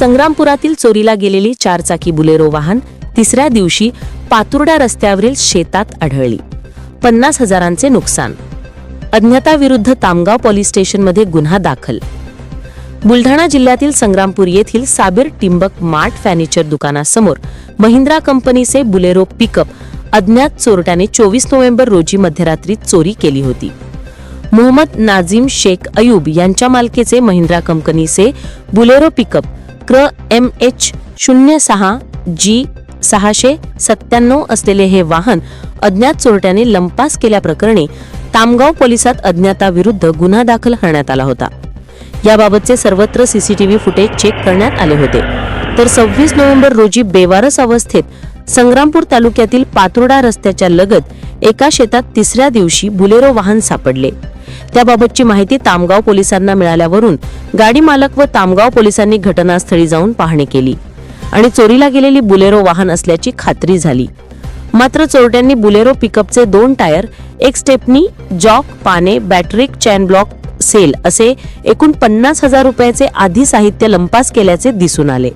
संग्रामपुरातील चोरीला गेलेली चारचाकी बुलेरो वाहन तिसऱ्या दिवशी पातुर्डा रस्त्यावरील शेतात आढळली. पन्नास हजारांचे नुकसान. अज्ञाताविरुद्ध तामगाव पोलीस स्टेशनमध्ये गुन्हा दाखल. बुलढाणा जिल्ह्यातील संग्रामपूर येथील साबीर टिंबक मार्ट फर्निचर दुकानासमोर महिंद्रा कंपनीचे बुलेरो पिकअप अज्ञात चोरट्याने चोवीस नोव्हेंबर रोजी मध्यरात्री चोरी केली होती. मोहम्मद नाझीम शेख अयूब यांच्या मालकीचे महिंद्रा कंपनीचे बुलेरो पिकअप क्र एम एच शून्य सहा जी सहाशे सत्त्याण्णव असलेले हे वाहन अज्ञात चोरट्याने लंपास केल्याप्रकरणी तामगाव पोलिसात अज्ञाताविरुद्ध गुन्हा दाखल करण्यात आला होता. याबाबतचे सर्वत्र सीसीटीव्ही फुटेज चेक करण्यात आले होते. तर सव्वीस नोव्हेंबर रोजी बेवारस अवस्थेत संग्रामपूर तालुक्यातील पातुर्डा रस्त्याच्या लगत एका शेतात तिसऱ्या दिवशी बुलेरो वाहन सापडले. त्याबाबतची माहिती तामगाव पोलिसांना मिळाल्यावरून गाडी मालक व तामगाव पोलिसांनी घटनास्थळी जाऊन पाहणी केली आणि चोरीला गेलेली बुलेरो वाहन असल्याची खात्री झाली. मात्र चोरट्यांनी बुलेरो पिकअपचे दोन टायर एक स्टेपनी जॉक पाने बॅटरिक चॅन ब्लॉक सेल असे एकूण पन्नास हजार रुपयाचे आधी साहित्य लंपास केल्याचे दिसून आले.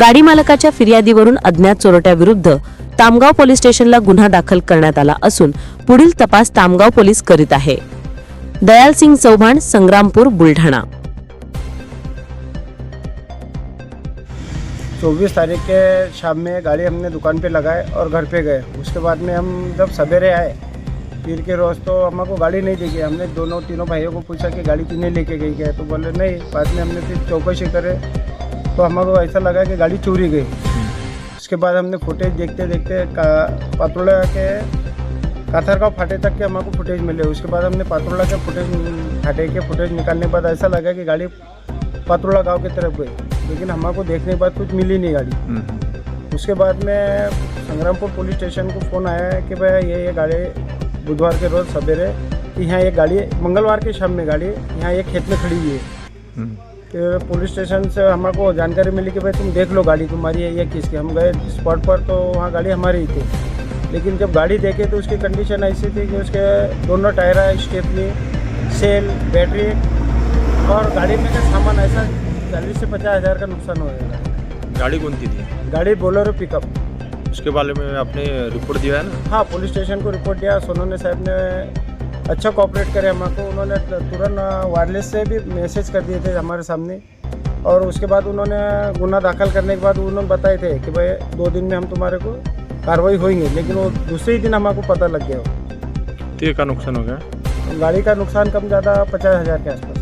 गाडी मालकाच्या फिर्यादीवरून अज्ञात चोरट्याविरुद्ध तामगाव पोलीस स्टेशनला गुन्हा दाखल करण्यात आला असून पुढील तपास तामगाव पोलीस करीत आहे. दयाल सिंग चौहान संग्रामपूर बुलढाणा. चौबीस तारीख के शाम में गाड़ी हमने दुकान पे लगाए और घर पे गए। उसके बाद में हम जब सवेरे आए पीर के रोज़ तो हमको गाड़ी नहीं दिखी। हमने दोनों तीनों भाइयों को पूछा कि गाड़ी कितने लेके गई क्या? तो बोले नहीं। बाद में हमने फिर चौकसी करे तो हमको ऐसा लगा कि गाड़ी चोरी गई। उसके बाद हमने फुटेज देखते देखते का- पातुड़ा के काथरगांव फाटे तक के हमको फुटेज मिले। उसके बाद हमने पातुड़ा के फुटेज फाटे के फुटेज निकालने के बाद ऐसा लगा कि गाड़ी पातुड़ा गाँव की तरफ़ गई। लेकिन हमको देखने के बाद कुछ मिली नहीं गाड़ी। उसके बाद में संग्रामपुर पुलिस स्टेशन को फ़ोन आया कि भाई ये ये गाड़ी बुधवार के रोज़ सवेरे कि यहाँ एक गाड़ी मंगलवार के शाम में गाड़ी यहाँ एक खेत में खड़ी हुई है। फिर पुलिस स्टेशन से हमको जानकारी मिली कि भाई तुम देख लो गाड़ी तुम्हारी है या किसकी। हम गए स्पॉट पर तो वहाँ गाड़ी हमारी ही थी। लेकिन जब गाड़ी देखे तो उसकी कंडीशन ऐसी थी कि उसके दोनों टायर स्टेपनी सेल बैटरी और गाड़ी में का सामान ऐसा चालीस से पचास हज़ार का नुकसान हो गया। गाड़ी कौन सी थी? गाड़ी बोलेरो पिकअप उसके बारे में आपने रिपोर्ट दिया है ना? हाँ पुलिस स्टेशन को रिपोर्ट दिया। सोनोने साहब ने अच्छा कोऑपरेट करे हमारे को। उन्होंने तुरंत वायरलेस से भी मैसेज कर दिए थे हमारे सामने। और उसके बाद उन्होंने गुना दाखिल करने के बाद उन्होंने बताए थे कि भाई दो दिन में हम तुम्हारे को कार्रवाई होगी लेकिन वो दूसरे ही दिन हमको पता लग गया। तो ये का नुकसान हो गया। गाड़ी का नुकसान कम ज़्यादा पचास हज़ार के आसपास।